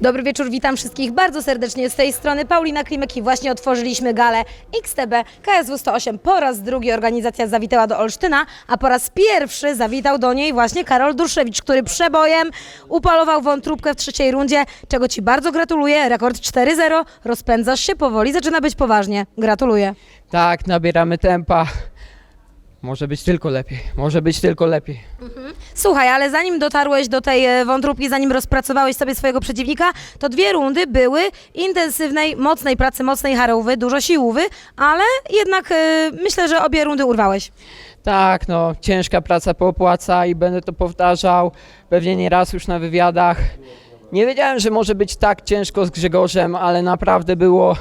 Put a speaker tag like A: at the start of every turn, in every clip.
A: Dobry wieczór, witam wszystkich bardzo serdecznie. Z tej strony Paulina Klimek i właśnie otworzyliśmy galę XTB KSW 108. Po raz drugi organizacja zawitała do Olsztyna, a po raz pierwszy zawitał do niej właśnie Karol Durszewicz, który przebojem upalował wątróbkę w trzeciej rundzie, czego Ci bardzo gratuluję. Rekord 4-0, rozpędzasz się powoli, zaczyna być poważnie. Gratuluję.
B: Tak, nabieramy tempa. Może być tylko lepiej. Może być tylko lepiej.
A: Słuchaj, ale zanim dotarłeś do tej e, wątróbki, zanim rozpracowałeś sobie swojego przeciwnika, to dwie rundy były intensywnej, mocnej pracy, mocnej harówy, dużo siłówy, ale jednak e, myślę, że obie rundy urwałeś.
B: Tak, no, ciężka praca popłaca i będę to powtarzał pewnie nie raz już na wywiadach. Nie wiedziałem, że może być tak ciężko z Grzegorzem, ale naprawdę było.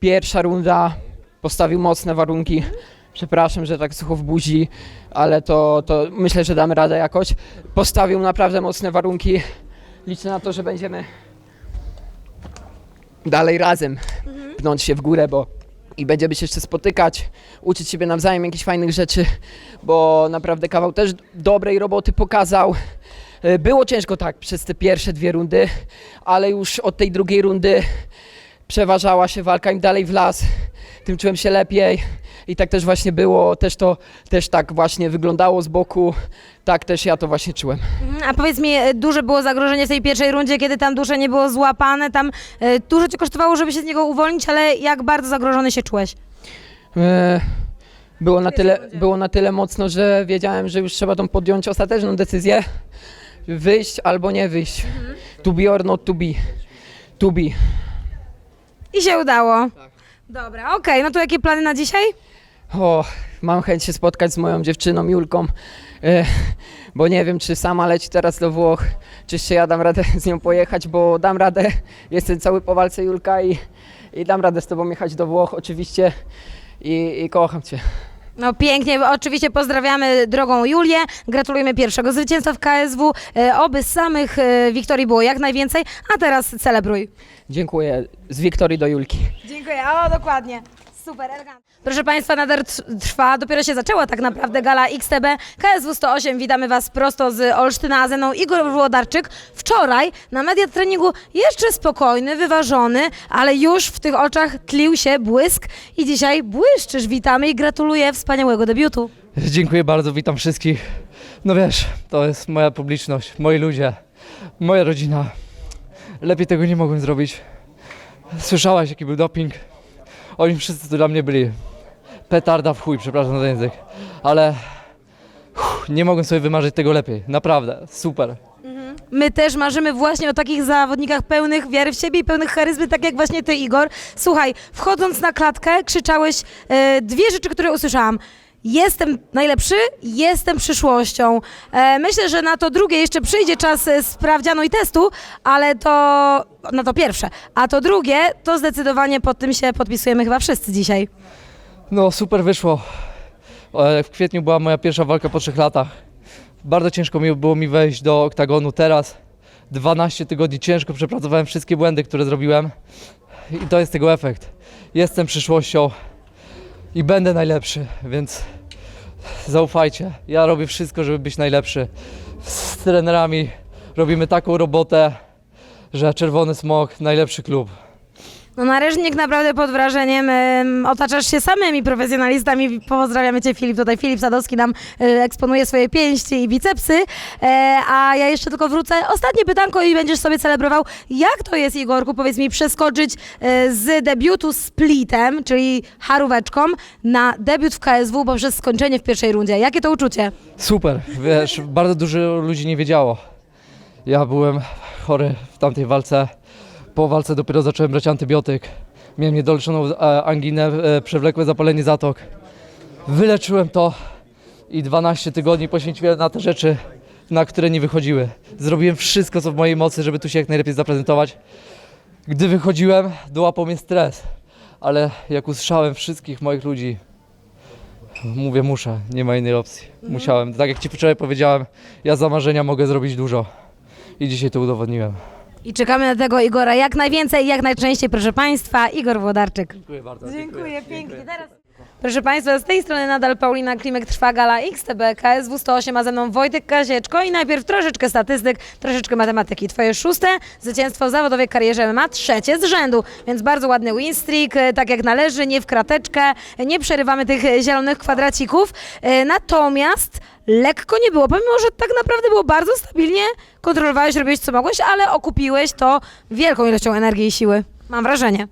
B: Pierwsza runda postawił mocne warunki. Przepraszam, że tak sucho w buzi, ale to, to myślę, że damy radę jakoś. Postawił naprawdę mocne warunki. Liczę na to, że będziemy dalej razem pnąć się w górę, bo i będziemy się jeszcze spotykać, uczyć siebie nawzajem jakichś fajnych rzeczy, bo naprawdę kawał też dobrej roboty pokazał. E, Było ciężko tak przez te pierwsze dwie rundy, ale już od tej drugiej rundy przeważała się walka, im dalej w las, tym czułem się lepiej i tak też właśnie było, też to też tak właśnie wyglądało z boku, tak też ja to właśnie czułem.
A: Mhm, A powiedz mi, e, duże było zagrożenie w tej pierwszej rundzie, kiedy tam dusze nie było złapane, tam e, dużo Cię kosztowało, żeby się z niego uwolnić, ale jak bardzo zagrożony się czułeś?
B: E, Było na, tyle, było na tyle mocno, że wiedziałem, że już trzeba tą podjąć ostateczną decyzję. Wyjść albo nie wyjść. To be or not to be. To be.
A: I się udało. Dobra, okej, no to jakie plany na dzisiaj?
B: O, mam chęć się spotkać z moją dziewczyną Julką, e, bo nie wiem, czy sama leci teraz do Włoch, czy jeszcze ja dam radę z nią pojechać, bo dam radę. Jestem cały po walce Julka i, i dam radę z tobą jechać do Włoch oczywiście i, i kocham cię.
A: No pięknie, oczywiście pozdrawiamy drogą Julię, gratulujemy pierwszego zwycięstwa w KSW, e, oby samych e, wiktorii było jak najwięcej, a teraz celebruj.
B: Dziękuję. Z Wiktorii do Julki.
A: Dziękuję, o dokładnie. Super, elegancko. Proszę Państwa, nader tr- trwa, dopiero się zaczęła tak naprawdę gala XTB KSW 108. Witamy Was prosto z Olsztyna, a ze mną Igor Włodarczyk. Wczoraj na media treningu jeszcze spokojny, wyważony, ale już w tych oczach tlił się błysk i dzisiaj błyszczysz. Witamy i gratuluję wspaniałego debiutu.
C: Dziękuję bardzo, witam wszystkich. No wiesz, to jest moja publiczność, moi ludzie, moja rodzina. Lepiej tego nie mogłem zrobić. Słyszałaś, jaki był doping? Oni wszyscy tu dla mnie byli. Petarda w chuj, przepraszam za język. Ale uff, nie mogłem sobie wymarzyć tego lepiej. Naprawdę, super.
A: My też marzymy właśnie o takich zawodnikach pełnych wiary w siebie i pełnych charyzmy, tak jak właśnie ty, Igor. Słuchaj, wchodząc na klatkę, krzyczałeś e, dwie rzeczy, które usłyszałam. Jestem najlepszy, jestem przyszłością. E, myślę, że na to drugie jeszcze przyjdzie czas e, sprawdzianu i testu, ale to na to pierwsze. A to drugie, to zdecydowanie pod tym się podpisujemy chyba wszyscy dzisiaj.
C: No super wyszło. W kwietniu była moja pierwsza walka po trzech latach. Bardzo ciężko mi było mi wejść do oktagonu. Teraz 12 tygodni ciężko przepracowałem wszystkie błędy, które zrobiłem. I to jest tego efekt. Jestem przyszłością i będę najlepszy, więc zaufajcie. Ja robię wszystko, żeby być najlepszy. Z trenerami robimy taką robotę, że Czerwony Smok najlepszy klub.
A: No nareżnik naprawdę pod wrażeniem. em, otaczasz się samymi profesjonalistami. Pozdrawiamy Cię Filip. Tutaj Filip Sadowski nam e, eksponuje swoje pięści i bicepsy. E, a ja jeszcze tylko wrócę. Ostatnie pytanko i będziesz sobie celebrował. Jak to jest, Igorku, powiedz mi, przeskoczyć e, z debiutu splitem, czyli haróweczką, na debiut w KSW poprzez skończenie w pierwszej rundzie? Jakie to uczucie?
C: Super, wiesz, bardzo dużo ludzi nie wiedziało. Ja byłem chory w tamtej walce. Po walce dopiero zacząłem brać antybiotyk. Miałem niedoleczoną e, anginę, e, przewlekłe zapalenie zatok. Wyleczyłem to i 12 tygodni poświęciłem na te rzeczy, na które nie wychodziły. Zrobiłem wszystko, co w mojej mocy, żeby tu się jak najlepiej zaprezentować. Gdy wychodziłem, dołapał mnie stres, ale jak usłyszałem wszystkich moich ludzi, Mówię, muszę, nie ma innej opcji. Musiałem. Tak jak Ci wczoraj powiedziałem, ja za marzenia mogę zrobić dużo. I dzisiaj to udowodniłem.
A: I czekamy na tego Igora jak najwięcej i jak najczęściej, proszę Państwa. Igor Włodarczyk.
C: Dziękuję bardzo.
A: Dziękuję pięknie. Teraz Proszę Państwa, z tej strony nadal Paulina Klimek trwa gala XTB KSW 108, a ze mną Wojtek Kazieczko i najpierw troszeczkę statystyk, troszeczkę matematyki. Twoje szóste zwycięstwo w zawodowej karierze MMA, trzecie z rzędu, więc bardzo ładny win streak, e, tak jak należy, nie w krateczkę, e, nie przerywamy tych e, zielonych kwadracików, natomiast lekko nie było, pomimo, że tak naprawdę było bardzo stabilnie, kontrolowałeś, robiłeś co mogłeś, ale okupiłeś to wielką ilością energii i siły, mam wrażenie.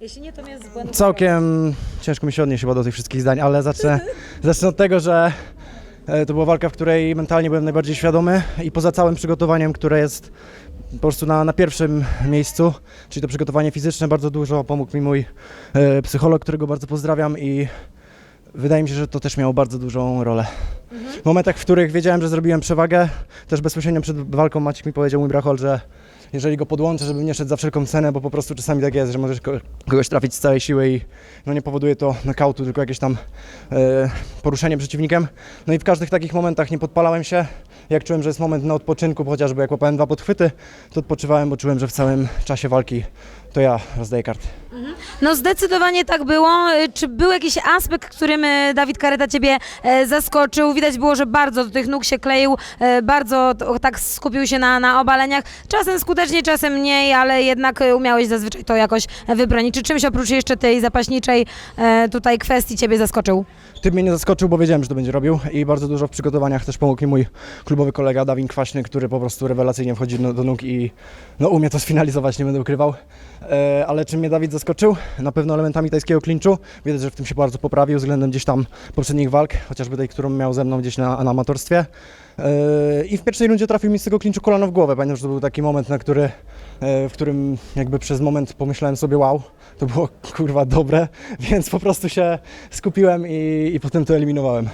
A: Jeśli nie, to mnie z błędu
D: Całkiem ciężko mi się odnieść chyba do tych wszystkich zdań, ale zacznę, zacznę od tego, że e, to była walka, w której mentalnie byłem najbardziej świadomy i poza całym przygotowaniem, które jest po prostu na, na pierwszym miejscu, czyli to przygotowanie fizyczne, bardzo dużo pomógł mi mój e, psycholog, którego bardzo pozdrawiam i wydaje mi się, że to też miało bardzo dużą rolę. W momentach, w których wiedziałem, że zrobiłem przewagę, też bezpośrednio przed walką Maciek mi powiedział, mój brachol, że jeżeli go podłączę, żebym nie szedł za wszelką cenę, bo po prostu czasami tak jest, że możesz ko- kogoś trafić z całej siły i no nie powoduje to knockoutu, tylko jakieś tam e, poruszenie przeciwnikiem. No i w każdych takich momentach nie podpalałem się. Jak czułem, że jest moment na odpoczynku, chociażby jak łapałem dwa podchwyty, to odpoczywałem, bo czułem, że w całym czasie walki to ja rozdaję karty.
A: No zdecydowanie tak było. Y, Czy był jakiś aspekt, którym y, Dawid Kareta ciebie e, zaskoczył? Widać było, że bardzo do tych nóg się kleił, e, bardzo tak skupił się na, na obaleniach. Czasem skutecznie, czasem mniej, ale jednak e, umiałeś zazwyczaj to jakoś e, wybronić. Czy czymś oprócz jeszcze tej zapaśniczej e, tutaj kwestii ciebie zaskoczył?
D: Ty mnie nie zaskoczył, bo wiedziałem, że to będzie robił i bardzo dużo w przygotowaniach też pomógł mi mój klubowy kolega Dawin Kwaśny, który po prostu rewelacyjnie wchodzi do, do nóg i no, umie to sfinalizować, nie będę ukrywał. E, ale czym mnie Dawid zaskoczył? Na pewno elementami tajskiego klinczu. Widać, że w tym się bardzo poprawił względem gdzieś tam poprzednich walk, chociażby tej, którą miał ze mną gdzieś na, na amatorstwie. E, I w pierwszej rundzie trafił mi z tego klinczu kolano w głowę. Pamiętam, że to był taki moment, na który, e, w którym jakby przez moment pomyślałem sobie wow, to było kurwa dobre, więc po prostu się skupiłem i, i potem to eliminowałem.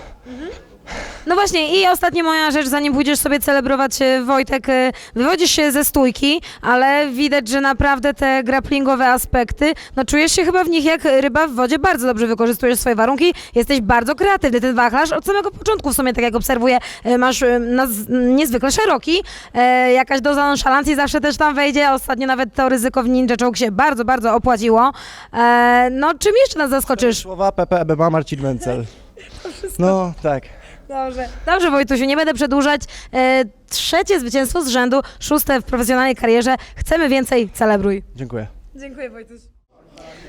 A: No właśnie i ostatnia moja rzecz, zanim pójdziesz sobie celebrować e, Wojtek, e, wywodzisz się ze stójki, ale widać, że naprawdę te grapplingowe aspekty, no czujesz się chyba w nich jak ryba w wodzie, bardzo dobrze wykorzystujesz swoje warunki, jesteś bardzo kreatywny, ten wachlarz od samego początku w sumie, tak jak obserwuję, e, masz e, naz- niezwykle szeroki, e, jakaś doza nonszalancji zawsze też tam wejdzie, ostatnio nawet to ryzyko w Ninja Choke się bardzo, bardzo opłaciło. E, no czym jeszcze nas zaskoczysz?
D: Słowa PP, EBMA, Marcin Mencel. No tak.
A: Dobrze. Dobrze, Wojtusiu, nie będę przedłużać. E, trzecie zwycięstwo z rzędu, szóste w profesjonalnej karierze. Chcemy więcej, celebruj.
D: Dziękuję.
A: Dziękuję, Wojtuś.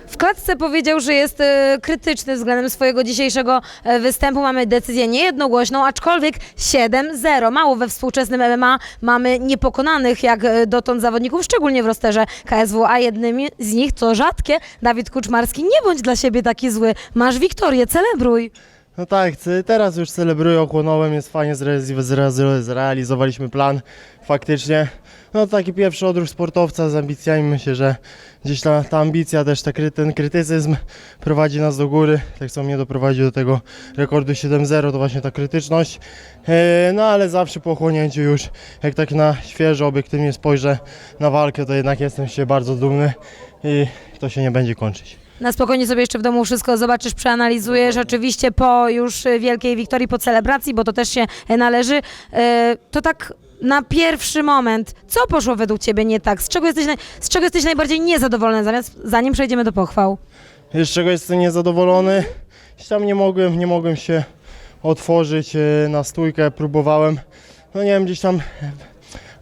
A: W klatce powiedział, że jest e, krytyczny względem swojego dzisiejszego e, występu. Mamy decyzję niejednogłośną, aczkolwiek 7-0. Mało we współczesnym MMA mamy niepokonanych jak e, dotąd zawodników, szczególnie w rosterze KSW, a jednym z nich, co rzadkie, Dawid Kuczmarski. Nie bądź dla siebie taki zły. Masz wiktorię, celebruj.
E: No tak, teraz już celebruję, ochłonąłem, jest fajnie, zrealiz- zrealiz- zrealizowaliśmy plan faktycznie. No taki pierwszy odruch sportowca z ambicjami, myślę, że gdzieś ta, ta ambicja, też ta, ten krytycyzm prowadzi nas do góry, tak co mnie doprowadzi do tego rekordu 7-0, to właśnie ta krytyczność. E, No ale zawsze po ochłonięciu już, jak tak na świeżo, obiektywnie spojrzę na walkę, to jednak jestem się bardzo dumny i to się nie będzie kończyć.
A: Na spokojnie sobie jeszcze w domu wszystko zobaczysz, przeanalizujesz. Oczywiście po już e, wielkiej wiktorii, po celebracji, bo to też się e, należy. E, To tak na pierwszy moment, co poszło według Ciebie nie tak? Z czego jesteś, z czego jesteś najbardziej niezadowolony, zamiast, zanim przejdziemy do pochwał?
E: z czego jestem niezadowolony. Tam nie mogłem, nie mogłem się otworzyć na stójkę, próbowałem. No nie wiem, gdzieś tam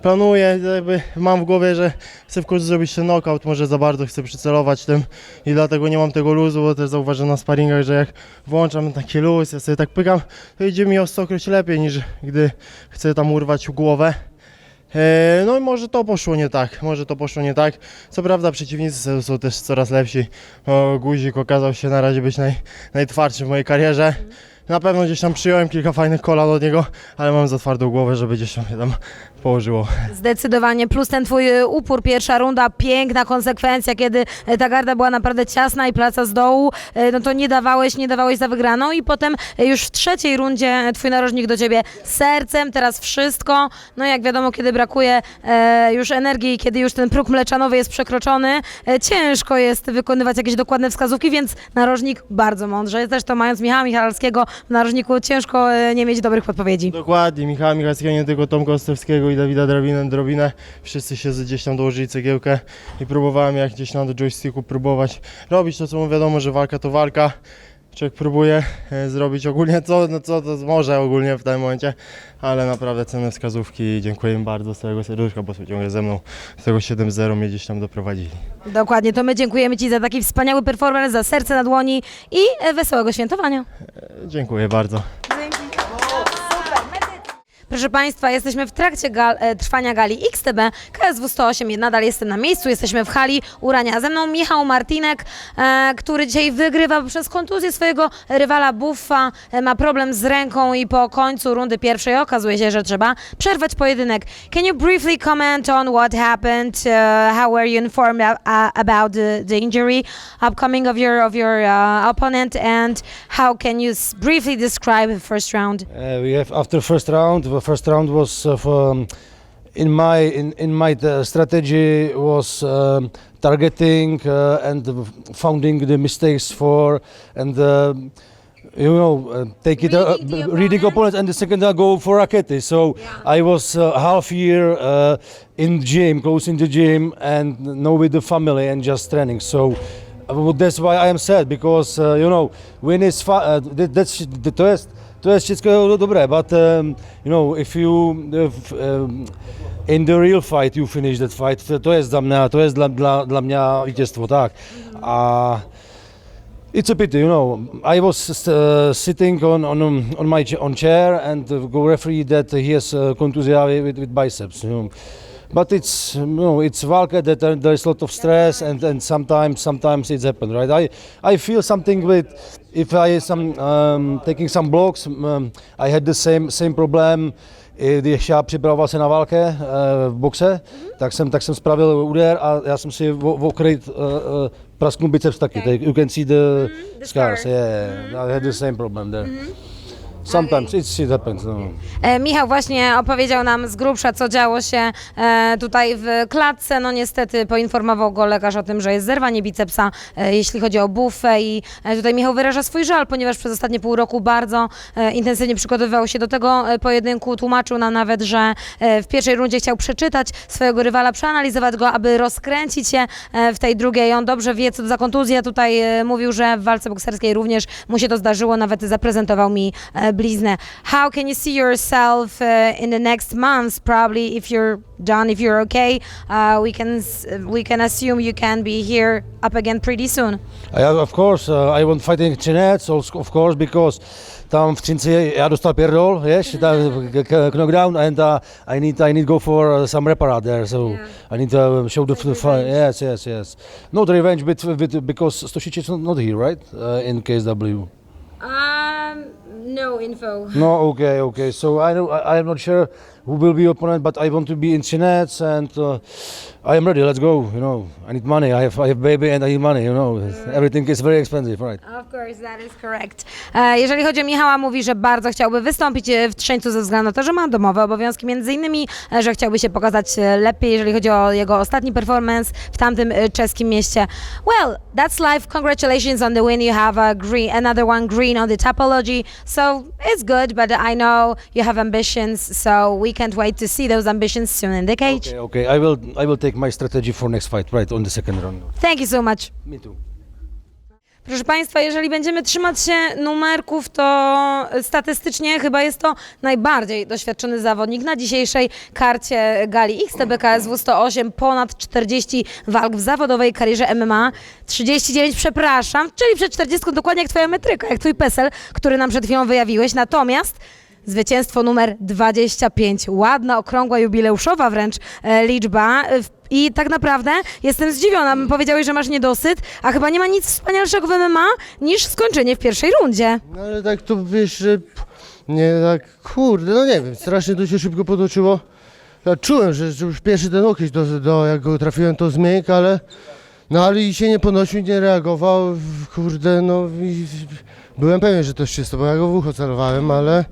E: planuję, jakby mam w głowie, że chcę w końcu zrobić ten knockout, może za bardzo chcę przycelować tym i dlatego nie mam tego luzu, bo też zauważyłem na sparingach, że jak włączam taki luz, ja sobie tak pykam, to idzie mi o stokroć lepiej niż gdy chcę tam urwać głowę. E, No i może to poszło nie tak, może to poszło nie tak. Co prawda przeciwnicy są- też coraz lepsi. O, Guzik okazał się na razie być naj, najtwardszy w mojej karierze. Na pewno gdzieś tam przyjąłem kilka fajnych kolan od niego, ale mam za twardą głowę, żeby gdzieś tam tam położyło.
A: Zdecydowanie, plus ten twój e, upór, pierwsza runda, piękna konsekwencja, kiedy e, ta garda była naprawdę ciasna i praca z dołu, e, no to nie dawałeś, nie dawałeś za wygraną i potem już w trzeciej rundzie twój narożnik do ciebie sercem, teraz wszystko, no jak wiadomo, kiedy brakuje już energii, kiedy już ten próg mleczanowy jest przekroczony, ciężko jest wykonywać jakieś dokładne wskazówki, więc narożnik bardzo mądrze, zresztą mając Michała Michalskiego w narożniku ciężko nie mieć dobrych podpowiedzi.
E: Dokładnie, Michała Michalskiego, nie tylko Tomka Ostowskiego i Dawida Drabinę, Drobinę. Wszyscy się gdzieś tam dołożyli cegiełkę i próbowałem jak gdzieś na joysticku próbować robić to, co mu wiadomo, że walka to walka.
F: Człowiek próbuje e, zrobić ogólnie co, no co to może ogólnie w tym momencie, ale naprawdę cenne wskazówki i dziękuję im bardzo z całego serduszka, bo są ciągle ze mną z tego 7-0 mnie gdzieś tam doprowadzili.
A: Dokładnie, to my dziękujemy Ci za taki wspaniały performance, za serce na dłoni i e, wesołego świętowania.
F: E, Dziękuję bardzo.
A: Proszę Państwa, jesteśmy w trakcie gal, e, trwania gali XTB KSW 108. Ja Nadal jestem na miejscu, jesteśmy w hali Urania. Ze mną Michał Martinek, e, który dzisiaj wygrywa przez kontuzję swojego rywala Buffa. E, ma problem z ręką i po końcu rundy pierwszej okazuje się, że trzeba przerwać pojedynek. Can you briefly comment on what happened? Uh, how were you informed a- about the, the injury upcoming of your of your uh, opponent and how can you briefly describe the first round?
G: Uh, we have after first round. First round was uh, for, um, in my in in my uh, strategy was um, targeting uh, and founding the mistakes for and. you know, uh, take it, uh,
A: Reading
G: reading opponents, and the second I go for Rakete. So I was uh, half year uh, in gym, close in the gym, and now with the family and just training. So that's why I am sad because uh, you know when it's fa- uh, that, that's the jest to jest wszystko dobre, but um, you know if you if, um, in the real fight you finish that fight, to- to jest dla mnie, to jest dla, dla, dla mnie zwycięstwo, tak. A it's a pity, you know. I was uh, sitting on on on my on chair, and the referee that he has uh, contusia with, with biceps. You know. But it's you know it's walka that there, there's a lot of stress, and, and sometimes sometimes it's happened, right? I I feel something with if I some um, taking some blocks. Um, I had the same same problem. I Když já připravoval se na válke eh, v boxe, tak jsem, tak jsem spravil úder a já jsem si v okryt uh, uh, prasknul biceps taky.
A: Okay.
G: You can see the,
A: the
G: scars.
A: scar.
G: Yeah, I had the same problem there. Sometimes it's, it happens. No.
A: E, Michał właśnie opowiedział nam z grubsza, co działo się e, tutaj w klatce. No niestety poinformował go lekarz o tym, że jest zerwanie bicepsa, e, jeśli chodzi o bufę i e, tutaj Michał wyraża swój żal, ponieważ przez ostatnie pół roku bardzo e, intensywnie przygotowywał się do tego e, pojedynku. Tłumaczył nam nawet, że e, w pierwszej rundzie chciał przeczytać swojego rywala, przeanalizować go, aby rozkręcić się e, w tej drugiej. On dobrze wie, co to za kontuzja. Tutaj e, mówił, że w walce bokserskiej również mu się to zdarzyło, nawet zaprezentował mi e, bliznę. How can you see yourself uh, in the next months? Probably if you're done, if you're okay, uh, we can we can assume you can be here up again pretty soon.
G: I, of course, uh, I want fighting Chinets, of course, because tam w Czynce já dostal pierdol, yes, tam knockdown, and uh, I need I need go for uh, some reparate there, so I need to uh, show the, the fight. Yes, yes, yes. Not revenge, but with, because Stosic is not, here, right? Uh, in KSW.
A: Um, no info.
G: No, okay, okay. So I know I, I'm not sure who will be opponent, but I want to be in Chinets, and uh, I am ready. Let's go. You know, I need money. I have I have baby, and I need money. You know, everything is very expensive, right?
A: Of course, that is correct. E, Jeżeli chodzi o Michała, mówi, że bardzo chciałby wystąpić e, w Trzeńcu ze względu na to, że ma domowe obowiązki, między innymi, e, że chciałby się pokazać e, lepiej, jeżeli chodzi o jego ostatni performance w tamtym czeskim mieście. Well, that's life. Congratulations on the win. You have a green, another one green on the topology, so it's good. But I know you have ambitions, so we can't wait to see those ambitions soon in the cage.
G: Okay, okay. I will I will take my strategy for next fight, right, on the second round.
A: Thank you so much.
G: Me too.
A: Proszę Państwa, jeżeli będziemy trzymać się numerków, to statystycznie chyba jest to najbardziej doświadczony zawodnik na dzisiejszej karcie gali XTBKSW 108, ponad 40 walk w zawodowej karierze MMA, 39, przepraszam, czyli przed 40 dokładnie jak Twoja metryka, jak Twój PESEL, który nam przed chwilą wyjawiłeś, natomiast Zwycięstwo numer 25. Ładna, okrągła, jubileuszowa wręcz e, liczba. E, I tak naprawdę jestem zdziwiona. Powiedziałeś, że masz niedosyt, a chyba nie ma nic wspanialszego w MMA niż skończenie w pierwszej rundzie.
F: No ale tak to wiesz, że nie tak, kurde, no nie wiem, strasznie to się szybko potoczyło. Ja czułem, że, że już pierwszy ten łokieć, do, do, jak go trafiłem to zmięk, ale no ale i się nie podnosił, nie reagował, kurde, no i byłem pewien, że to jest czysto, bo ja go w ucho celowałem, ale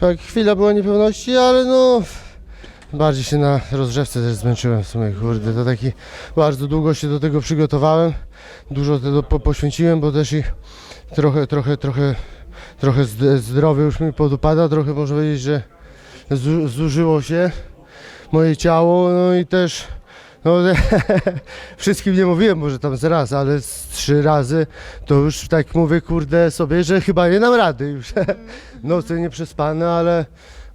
F: tak chwila była niepewności, ale no bardziej się na rozgrzewce też zmęczyłem w sumie, kurde, to taki bardzo długo się do tego przygotowałem, dużo tego po, poświęciłem, bo też i trochę, trochę, trochę, trochę zd- zdrowie już mi podupada, trochę można powiedzieć, że zu, zużyło się moje ciało, no i też No, wszystkim nie mówiłem, może tam z raz, ale z trzy razy to już tak mówię, kurde, sobie, że chyba nie dam rady już. Noce nieprzespane, ale,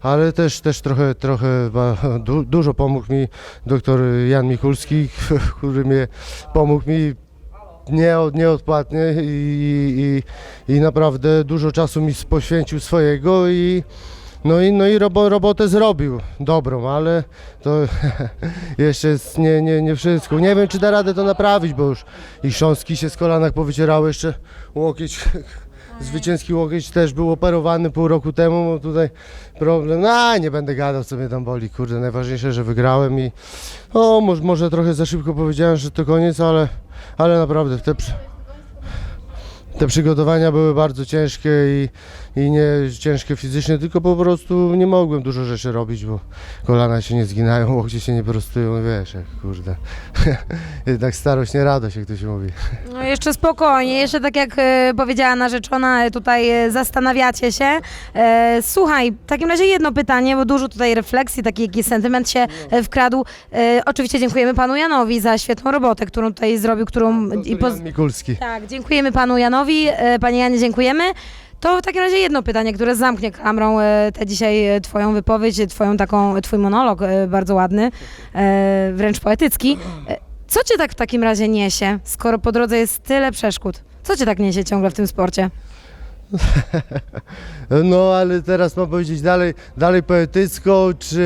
F: ale też, też trochę, trochę du, dużo pomógł mi doktor Jan Mikulski, który mnie pomógł mi nie, nieodpłatnie i, i, i naprawdę dużo czasu mi poświęcił swojego i no i, no i robo, robotę zrobił dobrą, ale to jeszcze jest nie, nie, nie wszystko. Nie wiem, czy da radę to naprawić, bo już i chrząstki się z kolanach powycierały, jeszcze łokieć, zwycięski łokieć też był operowany pół roku temu, bo tutaj problem, a nie będę gadał, co mnie tam boli, kurde, najważniejsze, że wygrałem i o, może, może trochę za szybko powiedziałem, że to koniec, ale, ale naprawdę te, te przygotowania były bardzo ciężkie i, i nie ciężkie fizycznie, tylko po prostu nie mogłem dużo rzeczy robić, bo kolana się nie zginają, łokcie się nie prostują, wiesz, jak kurde. Jednak starość nie radość, jak to się mówi.
A: No jeszcze spokojnie, jeszcze tak jak e, powiedziała narzeczona, e, tutaj e, zastanawiacie się. E, słuchaj, w takim razie jedno pytanie, bo dużo tutaj refleksji, taki jakiś sentyment się e, wkradł. E, oczywiście dziękujemy panu Janowi za świetną robotę, którą tutaj zrobił, którą... I poz...
F: Jan Mikulski.
A: Tak, dziękujemy panu Janowi, e, panie Janie, dziękujemy. To w takim razie jedno pytanie, które zamknie klamrą e, tę dzisiaj e, twoją wypowiedź, e, twoją taką, twój monolog e, bardzo ładny, e, wręcz poetycki. E, Co cię tak w takim razie niesie, skoro po drodze jest tyle przeszkód? Co cię tak niesie ciągle w tym sporcie?
F: No ale teraz mam powiedzieć dalej, dalej poetycko, czy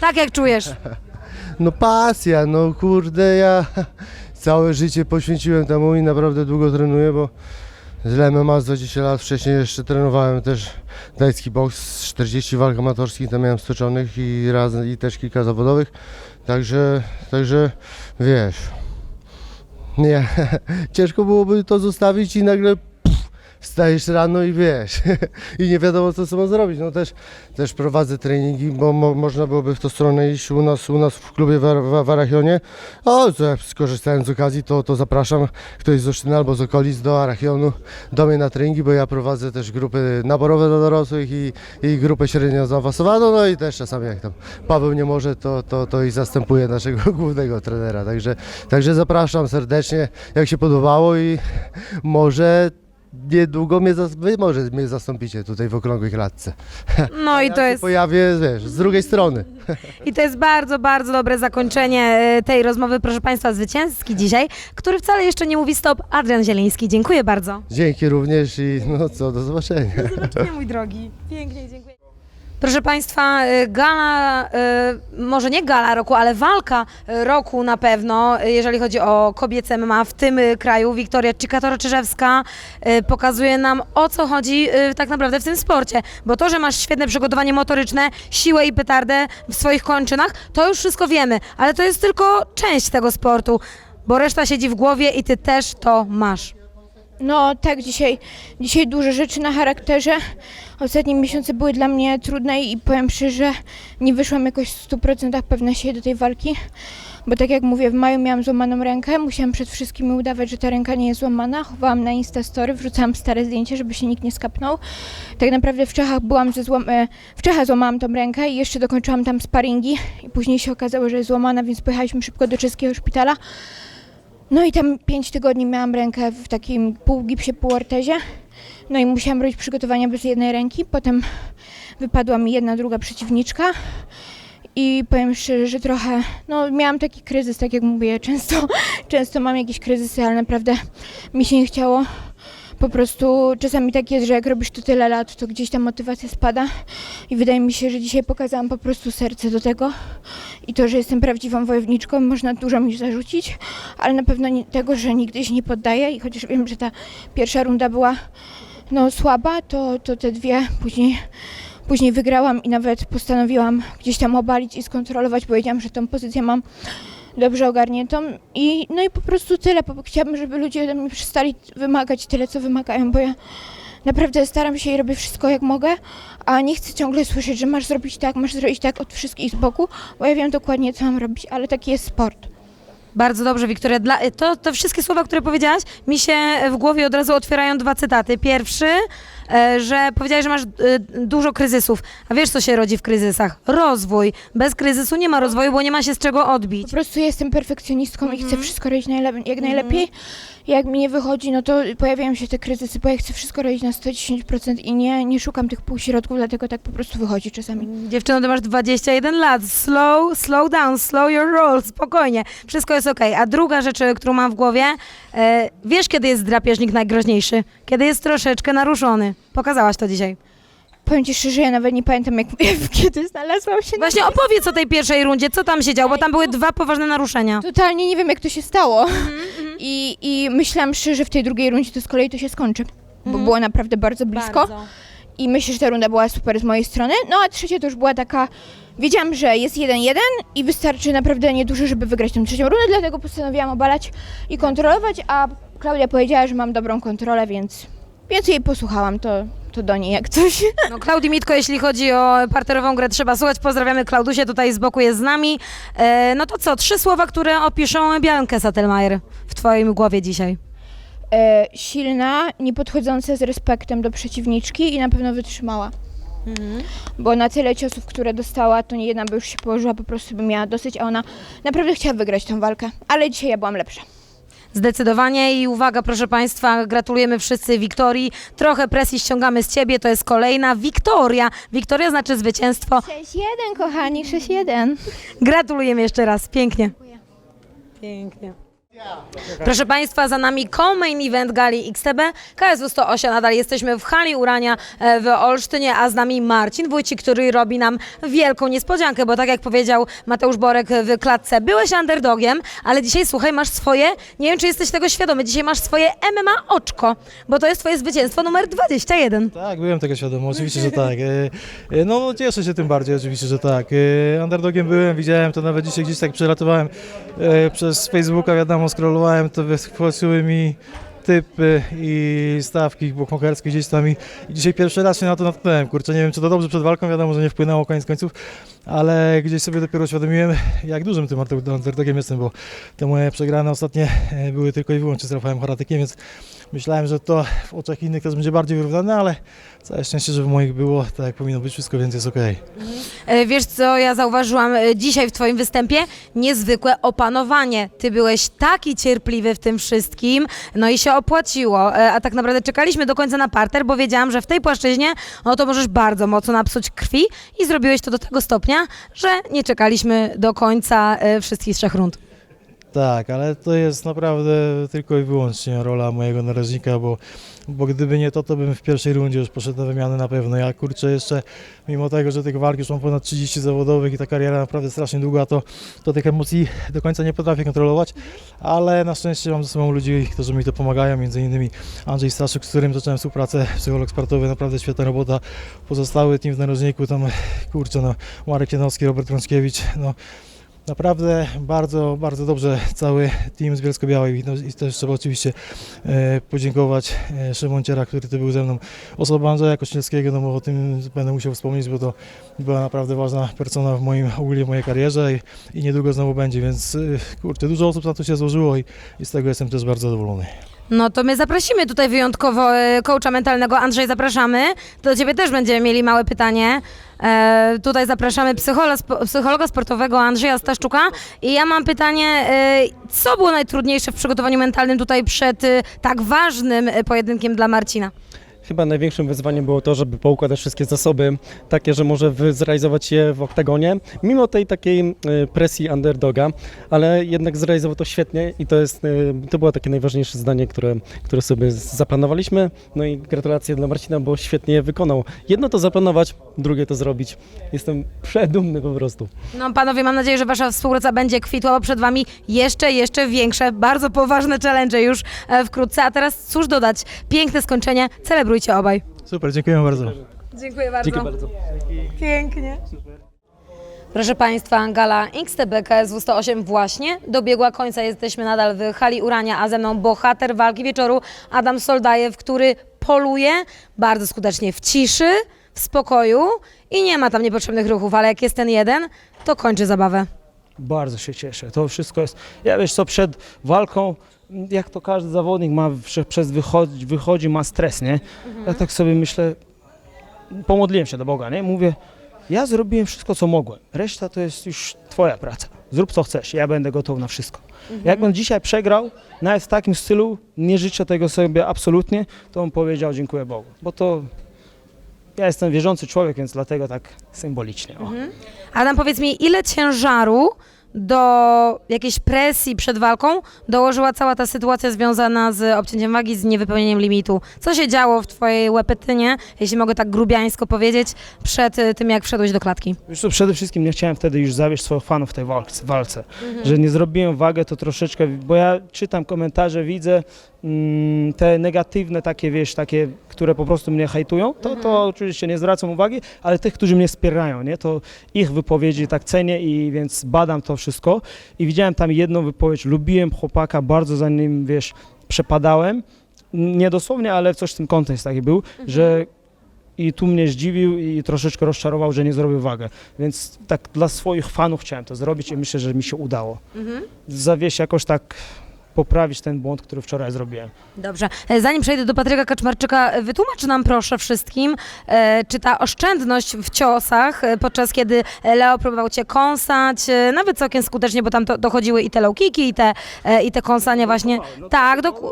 A: Tak jak czujesz.
F: no pasja, no kurde, ja całe życie poświęciłem temu i naprawdę długo trenuję, bo z MMA z 20 lat wcześniej jeszcze trenowałem też tajski boks, 40 walk amatorskich tam miałem stoczonych i raz i też kilka zawodowych, także, także wiesz, nie, ciężko byłoby to zostawić i nagle wstajesz rano i wiesz, i nie wiadomo co sobą zrobić. No też, też prowadzę treningi, bo mo, można byłoby w tą stronę iść u nas, u nas w klubie w, w, w Arachionie. O, co skorzystałem z okazji, to, to zapraszam ktoś z Olsztyna albo z okolic do Arachionu, do mnie na treningi, bo ja prowadzę też grupy naborowe dla dorosłych i, i grupę średnio zaawansowaną, no i też czasami jak tam Paweł nie może, to, to, to i zastępuje naszego głównego trenera. Także, także zapraszam serdecznie, jak się podobało i może niedługo mnie, zas- wy może mnie zastąpicie tutaj w okrągłej klatce.
A: No i to
F: się
A: jest,
F: pojawię, wiesz, z drugiej strony.
A: i to jest bardzo, bardzo dobre zakończenie e, tej rozmowy, proszę Państwa, zwycięski dzisiaj, który wcale jeszcze nie mówi stop, Adrian Zieliński. Dziękuję bardzo.
F: Dzięki również i no co, do zobaczenia.
A: zobaczenia, mój drogi. Pięknie, dziękuję. Proszę Państwa, y, gala, y, może nie gala roku, ale walka y, roku na pewno, jeżeli chodzi o kobiece MMA w tym kraju. Wiktoria Czikatora-Czyżewska y, pokazuje nam o co chodzi tak naprawdę w tym sporcie. Bo to, że masz świetne przygotowanie motoryczne, siłę i petardę w swoich kończynach, to już wszystko wiemy, ale to jest tylko część tego sportu, bo reszta siedzi w głowie i Ty też to masz.
H: No tak, dzisiaj, dzisiaj dużo rzeczy na charakterze. Ostatnie miesiące były dla mnie trudne i powiem szczerze, że nie wyszłam jakoś w 100% pewna siebie do tej walki. Bo tak jak mówię, w maju miałam złamaną rękę, musiałam przed wszystkimi udawać, że ta ręka nie jest złamana. Chowałam na Instastory, wrzucałam stare zdjęcie, żeby się nikt nie skapnął. Tak naprawdę w Czechach byłam ze złam... e, w Czechach złamałam tą rękę i jeszcze dokończyłam tam sparingi i później się okazało, że jest złamana, więc pojechaliśmy szybko do czeskiego szpitala. No i tam 5 tygodni miałam rękę w takim półgipsie, półortezie. No i musiałam robić przygotowania bez jednej ręki. Potem wypadła mi jedna, druga przeciwniczka. I powiem szczerze, że trochę, no miałam taki kryzys, tak jak mówię, często, często mam jakieś kryzysy, ale naprawdę mi się nie chciało. Po prostu czasami tak jest, że jak robisz to tyle lat, to gdzieś ta motywacja spada. I wydaje mi się, że dzisiaj pokazałam po prostu serce do tego. I to, że jestem prawdziwą wojowniczką, można dużo mi zarzucić, ale na pewno nie tego, że nigdy się nie poddaję. I chociaż wiem, że ta pierwsza runda była no, słaba, to, to te dwie później, później wygrałam i nawet postanowiłam gdzieś tam obalić i skontrolować. Powiedziałam, że tą pozycję mam dobrze ogarniętą i no i po prostu tyle. Chciałabym, żeby ludzie ode mnie przestali wymagać tyle, co wymagają, bo ja naprawdę staram się i robię wszystko jak mogę, a nie chcę ciągle słyszeć, że masz zrobić tak, masz zrobić tak od wszystkich z boku, bo ja wiem dokładnie, co mam robić, ale taki jest sport.
A: Bardzo dobrze, Wiktoria. Dla, to, to wszystkie słowa, które powiedziałaś, mi się w głowie od razu otwierają dwa cytaty. Pierwszy, że powiedziałaś, że masz e, dużo kryzysów. A wiesz, co się rodzi w kryzysach? Rozwój. Bez kryzysu nie ma rozwoju, bo nie ma się z czego odbić.
H: Po prostu jestem perfekcjonistką i chcę wszystko robić najlep- jak najlepiej. Jak mi nie wychodzi, no to pojawiają się te kryzysy, bo ja chcę wszystko robić na 110% i nie, nie szukam tych półśrodków, dlatego tak po prostu wychodzi czasami.
A: Dziewczyno, ty masz 21 lat. Slow, slow down, slow your roll. Spokojnie. Wszystko jest okej. A druga rzecz, e, którą mam w głowie, e, wiesz, kiedy jest drapieżnik najgroźniejszy? Kiedy jest troszeczkę naruszony. Pokazałaś to dzisiaj.
H: Powiem Ci szczerze, ja nawet nie pamiętam, jak, kiedy znalazłam się.
A: Właśnie opowiedz o tej pierwszej rundzie, co tam się działo, bo tam były dwa poważne naruszenia.
H: Totalnie nie wiem, jak to się stało. I, I myślałam szczerze, że w tej drugiej rundzie to z kolei to się skończy, bo było naprawdę bardzo blisko. I myślę, że ta runda była super z mojej strony. No a trzecia to już była taka. Wiedziałam, że jest 1-1 i wystarczy naprawdę niedużo, żeby wygrać tę trzecią rundę, dlatego postanowiłam obalać i kontrolować, a Klaudia powiedziała, że mam dobrą kontrolę, więc, więc jej posłuchałam, to, to do niej jak coś.
A: No, Klaudii Mitko, jeśli chodzi o parterową grę, trzeba słuchać. Pozdrawiamy Klaudusie, tutaj z boku jest z nami. E, no to co, trzy słowa, które opiszą Biankę Sattelmeier w twojej głowie dzisiaj.
H: E, silna, niepodchodząca z respektem do przeciwniczki i na pewno wytrzymała. Bo na tyle ciosów, które dostała, to nie jedna by już się położyła, po prostu by miała dosyć, a ona naprawdę chciała wygrać tę walkę. Ale dzisiaj ja byłam lepsza.
A: Zdecydowanie i uwaga, proszę Państwa, gratulujemy wszyscy Wiktorii. Trochę presji ściągamy z Ciebie, to jest kolejna Wiktoria. Wiktoria znaczy zwycięstwo.
H: 6-1, kochani, 6-1.
A: Gratulujemy jeszcze raz, pięknie. Pięknie. Proszę Państwa, za nami co-main event gali XTB, KSW 108, nadal jesteśmy w hali Urania e, w Olsztynie, a z nami Marcin Wójcik, który robi nam wielką niespodziankę, bo tak jak powiedział Mateusz Borek w klatce, byłeś underdogiem, ale dzisiaj, słuchaj, masz swoje, nie wiem czy jesteś tego świadomy, dzisiaj masz swoje MMA oczko, bo to jest twoje zwycięstwo numer 21.
I: Tak, byłem tego świadomy, oczywiście, że tak. E, e, No, no cieszę się tym bardziej, oczywiście, że tak. Underdogiem byłem, widziałem to nawet dzisiaj gdzieś tak przelatowałem przez Facebooka, wiadomo, scrollowałem, to wyskoczyły mi typy i stawki bukmacherskie gdzieś tam i, dzisiaj pierwszy raz się na to natknąłem. Kurczę, nie wiem, czy to dobrze przed walką, wiadomo, że nie wpłynęło koniec końców, ale gdzieś sobie dopiero uświadomiłem, jak dużym tym underdogiem jestem, bo te moje przegrane ostatnie e, były tylko i wyłącznie z Rafałem Haratykiem, więc myślałem, że to w oczach innych też będzie bardziej wyrównane, ale całe szczęście, że w moich było tak jak powinno być wszystko, więc jest okej.
A: E, Wiesz co, ja zauważyłam e, dzisiaj w Twoim występie niezwykłe opanowanie. Ty byłeś taki cierpliwy w tym wszystkim, no i się opłaciło. E, A tak naprawdę czekaliśmy do końca na parter, bo wiedziałam, że w tej płaszczyźnie no to możesz bardzo mocno napsuć krwi i zrobiłeś to do tego stopnia, że nie czekaliśmy do końca wszystkich trzech rund.
I: Tak, ale to jest naprawdę tylko i wyłącznie rola mojego narożnika, bo, bo gdyby nie to, to bym w pierwszej rundzie już poszedł na wymianę na pewno. Ja kurczę jeszcze, mimo tego, że tych walk już mam ponad 30 zawodowych i ta kariera naprawdę strasznie długa, to, to tych emocji do końca nie potrafię kontrolować, ale na szczęście mam ze sobą ludzi, którzy mi to pomagają, między innymi Andrzej Staszczyk, z którym zacząłem współpracę, psycholog sportowy, naprawdę świetna robota. Pozostały team w narożniku, tam kurczę, no, Marek Janowski, Robert Rączkiewicz, no Naprawdę bardzo, bardzo dobrze cały team z Bielsko-Białej no, i też trzeba oczywiście e, podziękować e, Szymonciera, który tu był ze mną. Osoba Andrzeja Kościelskiego, no bo o tym będę musiał wspomnieć, bo to była naprawdę ważna persona w moim ogólnie w mojej karierze i, i niedługo znowu będzie, więc e, kurczę, dużo osób na to się złożyło i, i z tego jestem też bardzo zadowolony.
A: No to my zaprosimy tutaj wyjątkowo coacha mentalnego. Andrzej, zapraszamy. Do ciebie też będziemy mieli małe pytanie. E, tutaj zapraszamy psychologa sportowego Andrzeja Staszczuka. I ja mam pytanie, e, co było najtrudniejsze w przygotowaniu mentalnym tutaj przed e, tak ważnym e, pojedynkiem dla Marcina?
J: Chyba największym wyzwaniem było to, żeby poukładać wszystkie zasoby, takie, że może zrealizować je w oktagonie, mimo tej takiej e, presji underdoga, ale jednak zrealizował to świetnie i to jest, e, to było takie najważniejsze zdanie, które, które sobie zaplanowaliśmy. No i gratulacje dla Marcina, bo świetnie je wykonał. Jedno to zaplanować, drugie to zrobić. Jestem przedumny po prostu.
A: No panowie, mam nadzieję, że wasza współpraca będzie kwitła, bo przed wami jeszcze, jeszcze większe, bardzo poważne challenge już e, wkrótce. A teraz cóż dodać? Piękne skończenie, obaj.
I: Super, dziękuję bardzo.
A: Dziękuję bardzo.
J: Dziękuję bardzo.
A: Pięknie. Proszę Państwa, gala XTB KSW 108 właśnie dobiegła końca. Jesteśmy nadal w hali Urania, a ze mną bohater walki wieczoru Adam Soldajew, który poluje bardzo skutecznie w ciszy, w spokoju i nie ma tam niepotrzebnych ruchów, ale jak jest ten jeden, to kończy zabawę.
J: Bardzo się cieszę. To wszystko jest. Ja wiesz co, przed walką, jak to każdy zawodnik ma, prze- przez wychodzi, wychodzi ma stres, nie? Ja tak sobie myślę, pomodliłem się do Boga, nie? Mówię, ja zrobiłem wszystko, co mogłem. Reszta to jest już twoja praca. Zrób co chcesz, ja będę gotów na wszystko. Jakbym dzisiaj przegrał, nawet w takim stylu, nie życzę tego sobie absolutnie, to bym powiedział dziękuję Bogu. Bo to ja jestem wierzący człowiek, więc dlatego tak symbolicznie. O.
A: Adam, powiedz mi, ile ciężaru do jakiejś presji przed walką dołożyła cała ta sytuacja związana z obcięciem wagi, z niewypełnieniem limitu? Co się działo w twojej łepetynie, jeśli mogę tak grubiańsko powiedzieć, przed y, tym, jak wszedłeś do klatki?
J: Wiesz co, przede wszystkim nie chciałem wtedy już zawieść swoich fanów w tej walce, walce. że nie zrobiłem wagę, to troszeczkę, bo ja czytam komentarze, widzę te negatywne takie, wiesz, takie, które po prostu mnie hejtują, to, to oczywiście nie zwracam uwagi, ale tych, którzy mnie wspierają, nie, to ich wypowiedzi tak cenię i więc badam to wszystko. I widziałem tam jedną wypowiedź, lubiłem chłopaka, bardzo za nim, wiesz, przepadałem, nie dosłownie, ale coś w tym kontekst taki był, że i tu mnie zdziwił i troszeczkę rozczarował, że nie zrobił wagę. Więc tak dla swoich fanów chciałem to zrobić i myślę, że mi się udało. Zawieść jakoś tak poprawić ten błąd, który wczoraj zrobiłem.
A: Dobrze. E, Zanim przejdę do Patryka Kaczmarczyka, e, wytłumacz nam proszę wszystkim, e, czy ta oszczędność w ciosach, podczas kiedy Leo próbował cię kąsać, nawet całkiem skutecznie, bo tam to, dochodziły i te low kicki, i te, i te kąsania właśnie. tak, doku...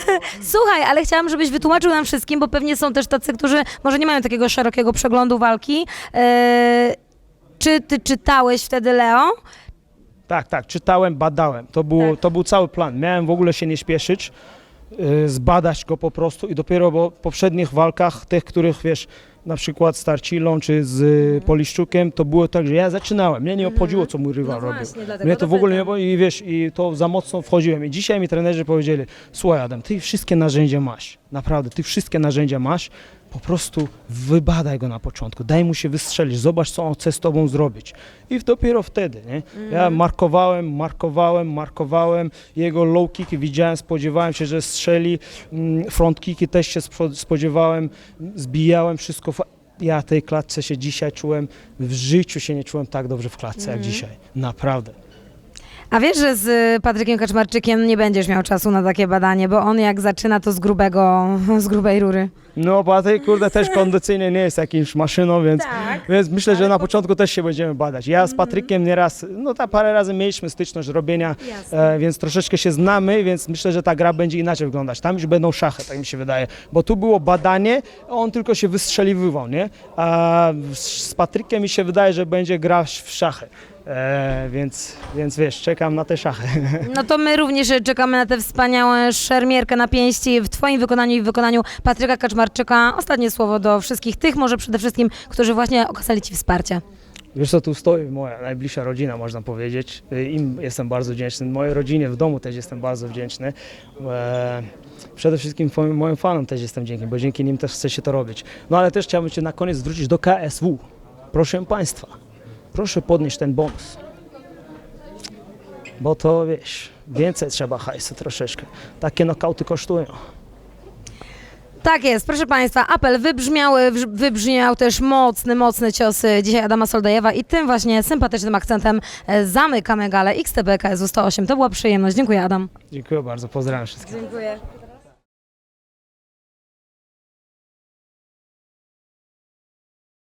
A: Słuchaj, ale chciałam, żebyś wytłumaczył nam wszystkim, bo pewnie są też tacy, którzy może nie mają takiego szerokiego przeglądu walki. Czy ty czytałeś wtedy Leo?
J: Tak, tak, czytałem, badałem. To, było, to był cały plan. Miałem w ogóle się nie śpieszyć, y, zbadać go po prostu i dopiero po poprzednich walkach, tych, których wiesz, na przykład z Tarcilą czy z y, Poliszczukiem, to było tak, że ja zaczynałem. Mnie nie obchodziło, co mój rywal robił. Mnie to w ogóle nie było i wiesz, i to za mocno wchodziłem. I dzisiaj mi trenerzy powiedzieli, słuchaj Adam, ty wszystkie narzędzia masz, naprawdę, ty wszystkie narzędzia masz, po prostu wybadaj go na początku, daj mu się wystrzelić, zobacz, co on chce z tobą zrobić. I dopiero wtedy, nie? Ja markowałem, markowałem, markowałem jego low kicki, widziałem, spodziewałem się, że strzeli, mm, front kicki też się spo- spodziewałem, zbijałem wszystko. fa- Ja tej klatce się dzisiaj czułem, w życiu się nie czułem tak dobrze w klatce jak dzisiaj, naprawdę.
A: A wiesz, że z Patrykiem Kaczmarczykiem nie będziesz miał czasu na takie badanie, bo on jak zaczyna to z grubego, z grubej rury.
J: No, Patryk, kurde, też kondycyjnie nie jest jakimś maszyną, więc,
A: Tak.
J: więc myślę, że na początku też się będziemy badać. Ja z Patrykiem nieraz, no tak parę razy mieliśmy styczność robienia, e, więc troszeczkę się znamy, więc myślę, że ta gra będzie inaczej wyglądać. Tam już będą szachy, tak mi się wydaje, bo tu było badanie, a on tylko się wystrzeliwywał, nie? A z z Patrykiem mi się wydaje, że będzie gra w szachy. E, więc, więc wiesz, czekam na te szachy.
A: No to my również czekamy na tę wspaniałą szermierkę na pięści w Twoim wykonaniu i w wykonaniu Patryka Kaczmarczyka. Ostatnie słowo do wszystkich tych, może przede wszystkim, którzy właśnie okazali Ci wsparcie.
J: Wiesz co, tu stoi moja najbliższa rodzina, można powiedzieć. Im jestem bardzo wdzięczny. Mojej rodzinie w domu też jestem bardzo wdzięczny. E, przede wszystkim moim fanom też jestem dzięki, bo dzięki nim też chce się to robić. No ale też chciałbym się na koniec zwrócić do KSW. Proszę Państwa, proszę podnieść ten bonus. Bo to wiesz, więcej trzeba hajsu troszeczkę. Takie nokauty kosztują.
A: Tak jest, proszę Państwa, apel wybrzmiał, wrz- wybrzmiał też mocny, mocny cios e, dzisiaj Adama Soldajewa i tym właśnie sympatycznym akcentem e, zamykamy galę XTB KSU 108. To była przyjemność. Dziękuję Adam.
J: Dziękuję bardzo, pozdrawiam wszystkich.
A: Dziękuję.